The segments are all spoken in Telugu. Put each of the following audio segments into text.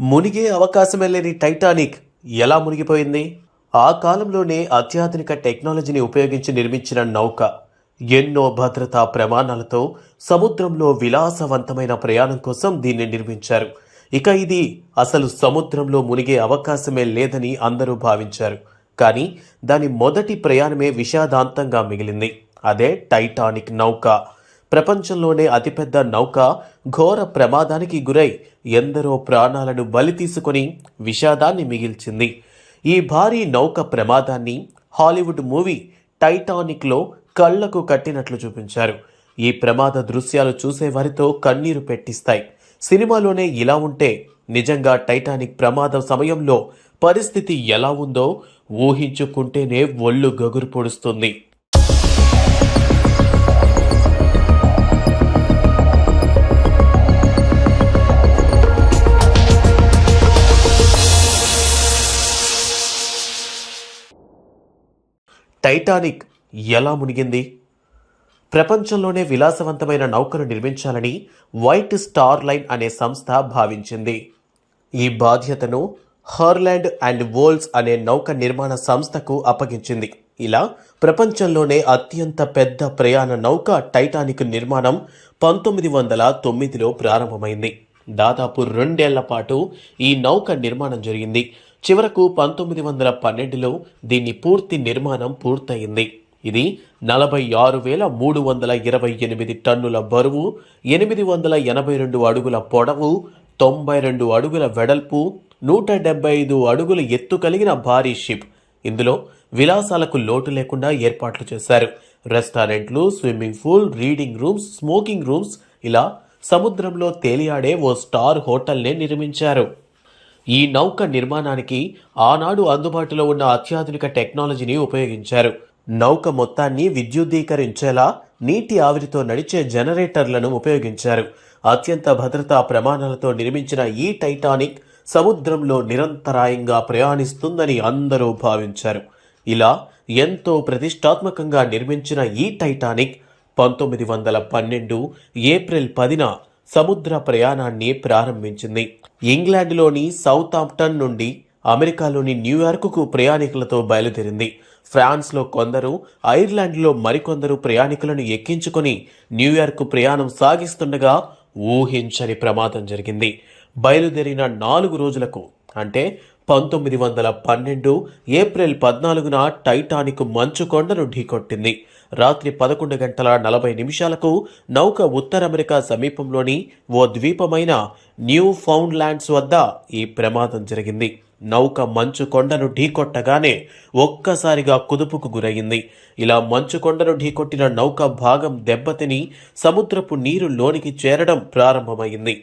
మునిగే అవకాశమే లేని టైటానిక్ ఎలా మునిగిపోయింది? ఆ కాలంలోనే అత్యాధునిక టెక్నాలజీని ఉపయోగించి నిర్మించిన నౌక ఎన్నో భద్రతా ప్రమాణాలతో సముద్రంలో విలాసవంతమైన ప్రయాణం కోసం దీన్ని నిర్మించారు. ఇక ఇది అసలు సముద్రంలో మునిగే అవకాశమే లేదని అందరూ భావించారు. కానీ దాని మొదటి ప్రయాణమే విషాదాంతంగా మిగిలింది. అదే టైటానిక్ నౌక. ప్రపంచంలోనే అతిపెద్ద నౌక ఘోర ప్రమాదానికి గురై ఎందరో ప్రాణాలను బలి తీసుకొని విషాదాన్ని మిగిల్చింది. ఈ భారీ నౌక ప్రమాదాన్ని హాలీవుడ్ మూవీ టైటానిక్లో కళ్ళకు కట్టినట్లు చూపించారు. ఈ ప్రమాద దృశ్యాలు చూసేవారితో కన్నీరు పెట్టిస్తాయి. సినిమాలోనే ఇలా ఉంటే నిజంగా టైటానిక్ ప్రమాదం సమయంలో పరిస్థితి ఎలా ఉందో ఊహించుకుంటేనే ఒళ్ళు గగురు పొడుస్తుంది. టైటానిక్ ఎలా మునిగింది? ప్రపంచంలోనే విలాసవంతమైన నౌకను నిర్మించాలని వైట్ స్టార్ లైన్ అనే సంస్థ భావించింది. ఈ బాధ్యతను హర్లాండ్ అండ్ వోల్స్ అనే నౌక నిర్మాణ సంస్థకు అప్పగించింది. ఇలా ప్రపంచంలోనే అత్యంత పెద్ద ప్రయాణ నౌక టైటానిక్ నిర్మాణం పంతొమ్మిది వందల తొమ్మిదిలో ప్రారంభమైంది. దాదాపు రెండేళ్ళ పాటు ఈ నౌక నిర్మాణం జరిగింది. చివరకు పంతొమ్మిది వందల పన్నెండులో దీని పూర్తి నిర్మాణం పూర్తయింది. ఇది నలభై ఆరు వేల మూడు వందల ఇరవై ఎనిమిది టన్నుల బరువు ఎనిమిది వందల ఎనభై రెండు అడుగుల పొడవు తొంభై రెండు అడుగుల వెడల్పు నూట డెబ్బై ఐదు అడుగుల ఎత్తు కలిగిన భారీ షిప్. ఇందులో విలాసాలకు లోటు లేకుండా ఏర్పాట్లు చేశారు. రెస్టారెంట్లు swimming pool reading rooms smoking rooms ఇలా సముద్రంలో తేలియాడే ఓ స్టార్ హోటల్నే నిర్మించారు. ఈ నౌక నిర్మాణానికి ఆనాడు అందుబాటులో ఉన్న అత్యాధునిక టెక్నాలజీని ఉపయోగించారు. నౌక మొత్తాన్ని విద్యుద్దీకరించేలా నీటి ఆవిరితో నడిచే జనరేటర్లను ఉపయోగించారు. అత్యంత భద్రతా ప్రమాణాలతో నిర్మించిన ఈ టైటానిక్ సముద్రంలో నిరంతరాయంగా ప్రయాణిస్తుందని అందరూ భావించారు. ఇలా ఎంతో ప్రతిష్టాత్మకంగా నిర్మించిన ఈ టైటానిక్ పంతొమ్మిది వందల పన్నెండు ఏప్రిల్ పదిన సముద్ర ప్రయాణాన్ని ప్రారంభించింది. ఇంగ్లాండ్లోని సౌతాంప్టన్ నుండి అమెరికాలోని న్యూయార్క్కు ప్రయాణికులతో బయలుదేరింది. ఫ్రాన్స్లో కొందరు ఐర్లాండ్లో మరికొందరు ప్రయాణికులను ఎక్కించుకొని న్యూయార్క్ ప్రయాణం సాగిస్తుండగా ఊహించని ప్రమాదం జరిగింది. బయలుదేరిన నాలుగు రోజులకు అంటే పంతొమ్మిది వందల పన్నెండు ఏప్రిల్ పద్నాలుగున టైటానిక్ మంచు కొండను ఢీకొట్టింది. రాత్రి పదకొండు గంటల నలభై నిమిషాలకు నౌక ఉత్తర అమెరికా సమీపంలోని ఓ ద్వీపమైన న్యూ ఫౌండ్ ల్యాండ్స్ వద్ద ఈ ప్రమాదం జరిగింది. నౌక మంచు కొండను ఢీకొట్టగానే ఒక్కసారిగా కుదుపుకు గురయింది. ఇలా మంచు కొండను ఢీకొట్టిన నౌక భాగం దెబ్బతిని సముద్రపు నీరు లోనికి చేరడం ప్రారంభమైంది.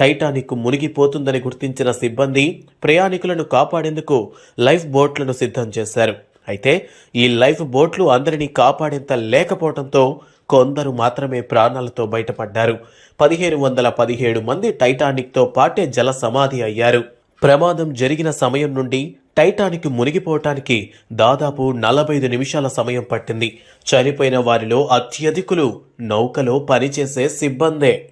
టైటానిక్ మునిగిపోతుందని గుర్తించిన సిబ్బంది ప్రయాణికులను కాపాడేందుకు లైఫ్ బోట్లను సిద్ధం చేశారు. అయితే ఈ లైఫ్ బోట్లు అందరినీ కాపాడేంత లేకపోవడంతో కొందరు మాత్రమే ప్రాణాలతో బయటపడ్డారు. పదిహేను వందల పదిహేడు మంది టైటానిక్తో పాటే జల సమాధి అయ్యారు. ప్రమాదం జరిగిన సమయం నుండి టైటానిక్ మునిగిపోవటానికి దాదాపు నలభై ఐదు నిమిషాల సమయం పట్టింది. చనిపోయిన వారిలో అత్యధికులు నౌకలో పనిచేసే సిబ్బందే.